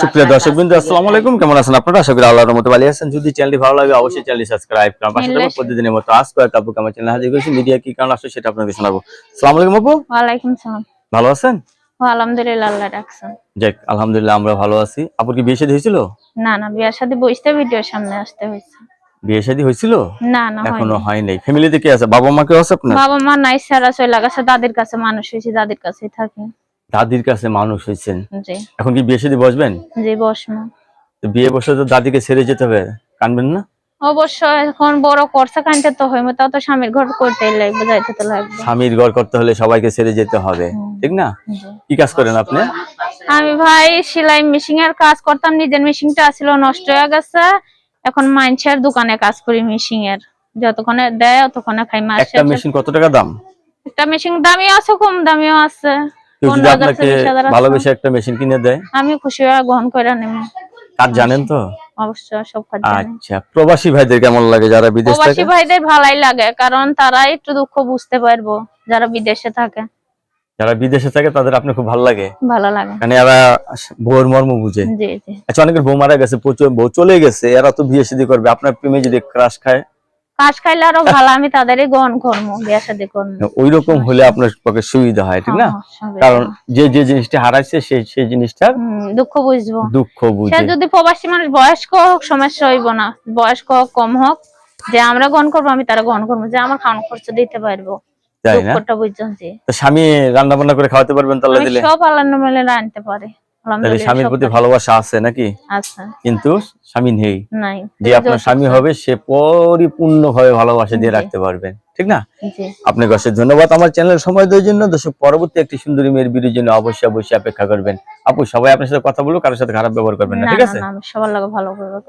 সুপ্রিয় দর্শক বিন্দু আসসালামু আলাইকুম কেমন আছেন আপনারা? আশা করি আল্লাহর মতো ভালো আছেন। যদি চ্যানেলটি ভালো লাগে অবশ্যই চ্যানেলটি সাবস্ক্রাইব করুন পাশে থাকা প্রতিদিনের মতো আজ কয়েক আপু আমার চ্যানেল হাজির করেছি। মিডিয়া কি কারণ আসছে সেটা আপনাকে শোনাবো। আসসালামু আলাইকুম আপু। ওয়ালাইকুম সালাম। ভালো আছেন? ও আলহামদুলিল্লাহ আল্লাহ রাখছেন যাক আলহামদুলিল্লাহ আমরা ভালো আছি। আপুর কি বিয়ে শাদী হয়েছিল? না না বিয়ার সাথে বসতে ভিডিওর সামনে আসতে হয়েছে। বিয়ে শাদী হয়েছিল? না না এখনও হয়নি। হয় নাই ফ্যামিলিতে কি আছে? বাবা মা কেউ আছে আপনার? বাবা মা নাই সারা চলে গেছে। দাদির কাছে মানুষ হয়েছে দাদির কাছেই থাকি। দাদির কাছে মানুষ হয়েছেন। এখন কি বিয়ে শাদী বসবেন? জি বিয়ে বসে তো দাদিকে ছেড়ে যেতে হবে। কানবেন না? অবশ্য এখন বড় করছে কানতে তো হইম তাও তো স্বামীর ঘর করতে লাগবে যাইতে তো লাগবে। স্বামীর ঘর করতে হলে সবাইকে ছেড়ে যেতে হবে ঠিক না? কি কাজ করেন আপনি? আমি ভাই সেলাই মেশিন এর কাজ করতাম নিজের মেশিনটা ছিল নষ্ট হয়ে গেছে। এখন দোকানে কাজ করি মেশিন এর। যতক্ষণে দেয় ততক্ষণে খাই মাস একটা মেশিন কত টাকা দাম? একটা মেশিন দামিও আছে কম দামিও আছে। কেউ যদি আপনাকে। ভালোবেসে একটা মেশিন কিনে দেয়? আমি খুশি হয়ে গ্রহণ করে নেব। কাজ জানেন তো? অবশ্য সব কাজ আচ্ছা প্রবাসী ভাইদের কেমন লাগে যারা বিদেশ প্রবাসী থাকে? ভাইদের ভালাই লাগে কারণ তারা একটু দুঃখ বুঝতে পারব যারা বিদেশে থাকে। যারা বিদেশে থাকে তাদের আপনি খুব ভালো লাগে? ভালো লাগে। মানে এরা বউর মর্ম বুঝে। জি জি। আচ্ছা অনেকের বউ মারা গেছে প্রচুর বউ চলে গেছে এরা তো বিয়ে শাদী করবে আপনার প্রেমে যদি ক্রাশ খায় খাইলে আরও ভালো আমি তাদেরই গ্রহণ করব বিয়ে শাদী করব ওই রকম হলে আপনার পক্ষে সুবিধা হয় ঠিক না? কারণ যে যে জিনিসটা হারাইছে সেই সেই জিনিসটার দুঃখ বুঝব। দুঃখ যদি প্রবাসী মানুষ বয়স্ক হোক সমস্যা হইব না। বয়স্ক হোক কম হোক যে আমরা গ্রহণ করব আমি তারা গ্রহণ করব যে আমার খাওয়ানো খরচ দিতে পারব। স্বামী রান্না বান্না করে খাওয়াতে পারবেন তাহলে সব আল্লাহ মেলে আনতে পারি। তাহলে স্বামীর প্রতি ভালোবাসা আছে নাকি? কিন্তু স্বামী নেই। যে আপনার স্বামী হবে সে পরিপূর্ণ ভাবে ভালোবাসা দিয়ে রাখতে পারবেন ঠিক না? আপনি আপনাকে অশেষ ধন্যবাদ আমার চ্যানেল সময় দেওয়ার জন্য। দর্শক পরবর্তী একটি সুন্দরী মেয়ের বিরুর জন্য অবশ্যই অবশ্যই অপেক্ষা করবেন। আপু সবাই আপনার সাথে কথা বলব কারোর সাথে খারাপ ব্যবহার করবেন না না ঠিক আছে? সবার লাগে ভালো করব।